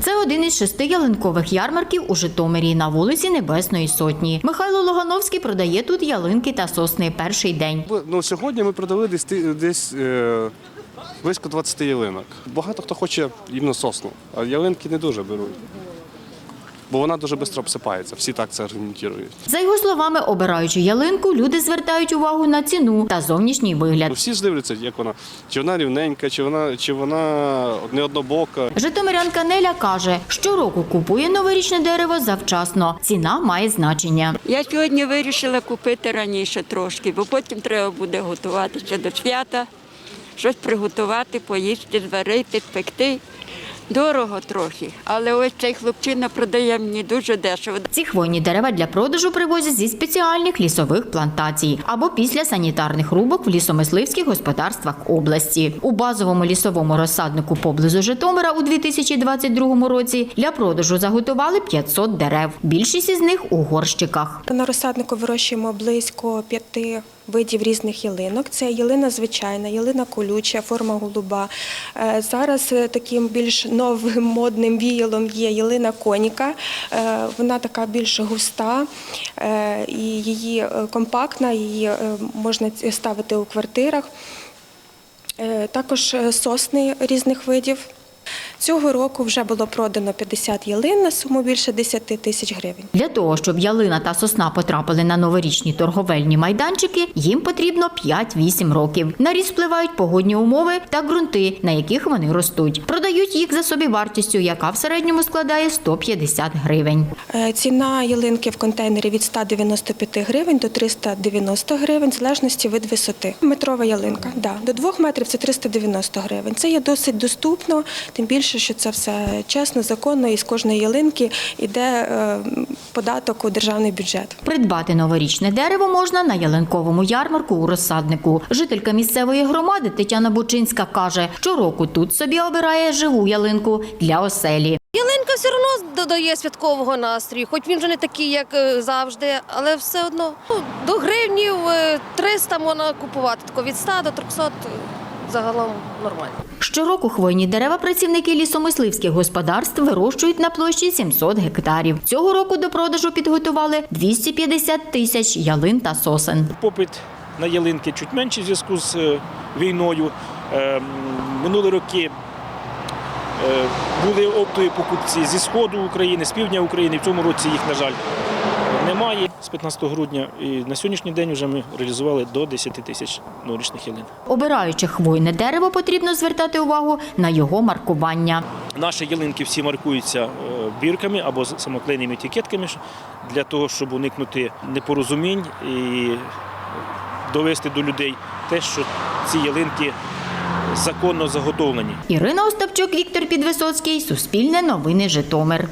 Це один із шести ялинкових ярмарків у Житомирі на вулиці Небесної Сотні. Михайло Логановський продає тут ялинки та сосни перший день. Ну, сьогодні ми продали десь, десь е, близько 20 ялинок. Багато хто хоче іменно сосну, а ялинки не дуже беруть. Бо вона дуже швидко обсипається, всі так це аргументують. За його словами, обираючи ялинку, люди звертають увагу на ціну та зовнішній вигляд. Ну, Всі ж дивляться, як вона, чи вона рівненька, чи вона, чи вона не однобока. Житомирянка Неля каже, щороку купує новорічне дерево завчасно. Ціна має значення. Я сьогодні вирішила купити раніше трошки, бо потім треба буде готуватися до свята, щось приготувати, поїсти, зварити, спекти. Дорого трохи, але ось цей хлопчина продає мені дуже дешево. Ці хвойні дерева для продажу привозять зі спеціальних лісових плантацій або після санітарних рубок в лісомисливських господарствах області. У базовому лісовому розсаднику поблизу Житомира у 2022 році для продажу заготували 500 дерев. Більшість із них у горщиках. На розсаднику вирощуємо близько п'яти видів різних ялинок. Це ялина звичайна, ялина колюча, форма голуба. Е, Зараз е, таким більш новим модним віялом є ялина коніка. Е, Вона така більш густа і її компактна, її можна ставити у квартирах. Також сосни різних видів. Цього року вже було продано 50 ялин на суму більше 10 тисяч гривень. Для того, щоб ялина та сосна потрапили на новорічні торговельні майданчики, їм потрібно 5-8 років. На ріст впливають погодні умови та ґрунти, на яких вони ростуть. Продають їх за собівартістю, яка в середньому складає 150 гривень. Е, Ціна ялинки в контейнері від 195 гривень до 390 гривень, в залежності від висоти. Метрова ялинка, да, до 2 метрів це 390 гривень. Це є досить доступно, тим більше, що це все чесно, законно, і з кожної ялинки йде е, податок у державний бюджет. Придбати новорічне дерево можна на ялинковому ярмарку у розсаднику. Жителька місцевої громади Тетяна Бучинська каже, щороку тут собі обирає живу ялинку для оселі. Ялинка все одно додає святкового настрою, хоч він вже не такий, як е, завжди, але все одно ну, до гривнів е, 300 можна купувати, тако від 100 до 300 е, загалом нормально. Щороку хвойні дерева працівники лісомисливських господарств вирощують на площі 700 гектарів. Цього року до продажу підготували 250 тисяч ялин та сосен. Попит на ялинки чуть менший в зв'язку з е, війною. Е, Минулі роки е, були оптові покупці зі сходу України, з півдня України. В цьому році їх, на жаль, немає. З 15 грудня і на сьогоднішній день вже ми реалізували до 10 тисяч новорічних ялин. Обираючи хвойне дерево, потрібно звертати увагу на його маркування. Наші ялинки всі маркуються е, бірками або самоклейними етикетками для того, щоб уникнути непорозумінь і довести до людей те, що ці ялинки законно заготовлені. Ірина Остапчук, Віктор Підвисоцький, Суспільне новини Житомир.